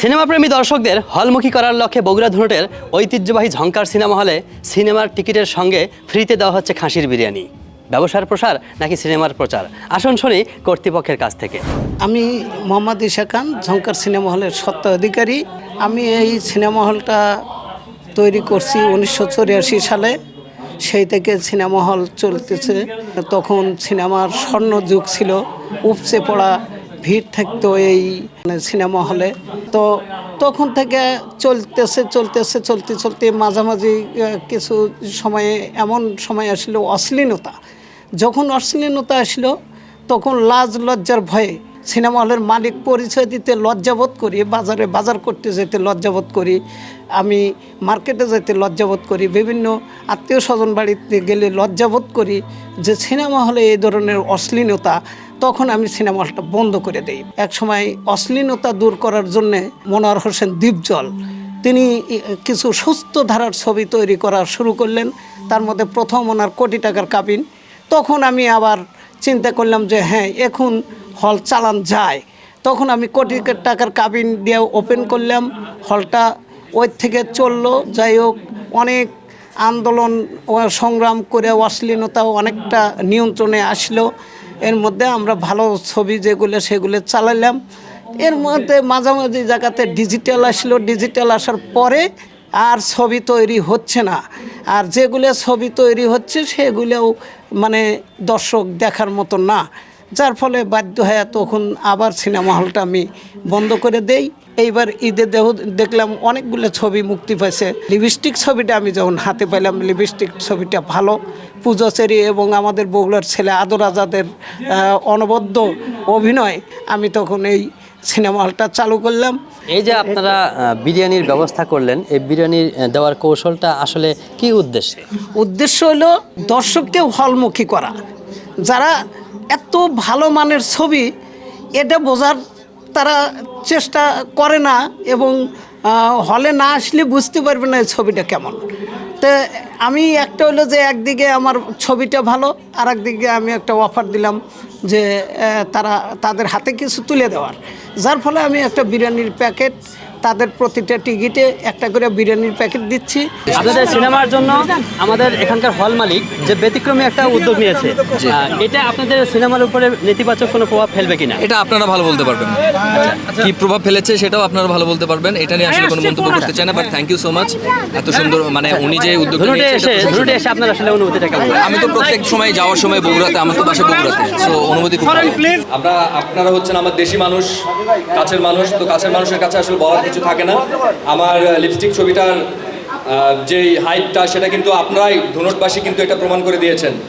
সিনেমাপ্রেমী দর্শকদের হলমুখী করার লক্ষ্যে বগুড়া ধুনটের ঐতিহ্যবাহী ঝঙ্কার সিনেমা হলে সিনেমার টিকিটের সঙ্গে ফ্রিতে দেওয়া হচ্ছে খাসির বিরিয়ানি। ব্যবসার প্রসার নাকি সিনেমার প্রচার? আসন শুনি কর্তৃপক্ষের কাছ থেকে। আমি মোহাম্মদ ইশা খান ঝঙ্কার সিনেমা হলের সত্য অধিকারী আমি এই সিনেমা হলটা তৈরি করছি উনিশশো চুরাশি সালে। সেই থেকে সিনেমা হল চলতেছে। তখন সিনেমার স্বর্ণ যুগ ছিল, উপচে পড়া ভিড় থাকতো এই মানে সিনেমা হলে। তো তখন থেকে চলতেছে চলতেছে, চলতে চলতে মাঝামাঝি কিছু সময়ে, এমন সময় আসলো অশ্লীলতা। যখন অশ্লীলতা আসলো, তখন লাজ, লজ্জার ভয়ে সিনেমা হলের মালিক পরিচয় দিতে লজ্জাবোধ করি, বাজারে বাজার করতে যেতে লজ্জাবোধ করি, আমি মার্কেটে যেতে লজ্জাবোধ করি, বিভিন্ন আত্মীয় স্বজন বাড়িতে গেলে লজ্জাবোধ করি যে সিনেমা হলে এই ধরনের অশ্লীলতা তখন আমি সিনেমা হলটা বন্ধ করে দেই। এক সময় অশ্লীলতা দূর করার জন্যে মনোয়ার হোসেন দীপজল, তিনি কিছু সুস্থ ধারার ছবি তৈরি করা শুরু করলেন, তার মধ্যে প্রথম ওনার কোটি টাকার কাবিন। তখন আমি আবার চিন্তা করলাম যে হ্যাঁ এখন হল চালান যায়। তখন আমি কোটি টাকার কাবিন দিয়ে ওপেন করলাম, হলটা ওই থেকে চলল। যাই হোক, অনেক আন্দোলন সংগ্রাম করে অশ্লীলতাও অনেকটা নিয়ন্ত্রণে আসলো। এর মধ্যে আমরা ভালো ছবি যেগুলো, সেগুলো চালালাম এর মধ্যে মাঝামাঝি জায়গাতে ডিজিটাল আসলো। ডিজিটাল আসার পরে আর ছবি তৈরি হচ্ছে না। আর যেগুলো ছবি তৈরি হচ্ছে, সেগুলোও মানে দর্শক দেখার মতো না। যার ফলে বাধ্য হয়ে তখন আবার সিনেমা হলটা আমি বন্ধ করে দেই। এইবার ঈদে দেহ দেখলাম অনেকগুলো ছবি মুক্তি পাইছে। লিপস্টিক ছবিটা আমি যখন হাতে পেলাম লিপস্টিক ছবিটা ভালো। পূজাচেরি এবং আমাদের বগুড়ার ছেলে আদর আজাদের অনবদ্য অভিনয় আমি তখন এই সিনেমা হলটা চালু করলাম। এই যে আপনারা বিরিয়ানির ব্যবস্থা করলেন এই বিরিয়ানির আহ, দেওয়ার কৌশলটা আসলে কি উদ্দেশ্যে? উদ্দেশ্য হলো দর্শককে হলমুখী করা। যারা এত ভালো মানের ছবি, এটা বোঝার তারা চেষ্টা করে না এবং হলে না আসলে বুঝতে পারবে না ছবিটা কেমন। তো আমি একটা হলো যে একদিকে আমার ছবিটা ভালো আর একদিকে আমি একটা অফার দিলাম যে তারা তাদের হাতে কিছু তুলে দেওয়ার। যার ফলে আমি একটা বিরিয়ানির প্যাকেট তাদের প্রতিটা টিকিটে একটা করে বিরিয়ানির প্যাকেট দিচ্ছি। আপনাদের সিনেমার জন্য আমাদের এখানকার হল মালিক যে ব্যতিক্রমী একটা উদ্যোগ নিয়েছে এটা আপনাদের সিনেমার উপরে নেতিবাচক কোনো প্রভাব ফেলবে কিনা? এটা আপনারা ভালো বলতে পারবেন। কি প্রভাব ফেলেছে সেটাও আপনারা ভালো বলতে পারবেন। এটা নিয়ে আসলে কোনো মন্তব্য করতে চাই না but thank you so much এত সুন্দর মানে উনি যে উদ্যোগ এসে এসে আপনার আসলে অনুভূতিটা কেমন? আমি তো প্রত্যেক সময় যাওয়ার সময় বগুড়াতে আমার তো বাসা বগুড়াতে সো অনুভূতি খুব আমরা আপনারা হচ্ছেন আমার দেশি মানুষ কাছের মানুষ তো কাছের মানুষের কাছে আসলে বলার কিছু থাকে না। আমার লিপস্টিক ছবিটার যে হাইটটা সেটা কিন্তু আপনারাই ধনুটবাসী কিন্তু এটা প্রমাণ করে দিয়েছেন।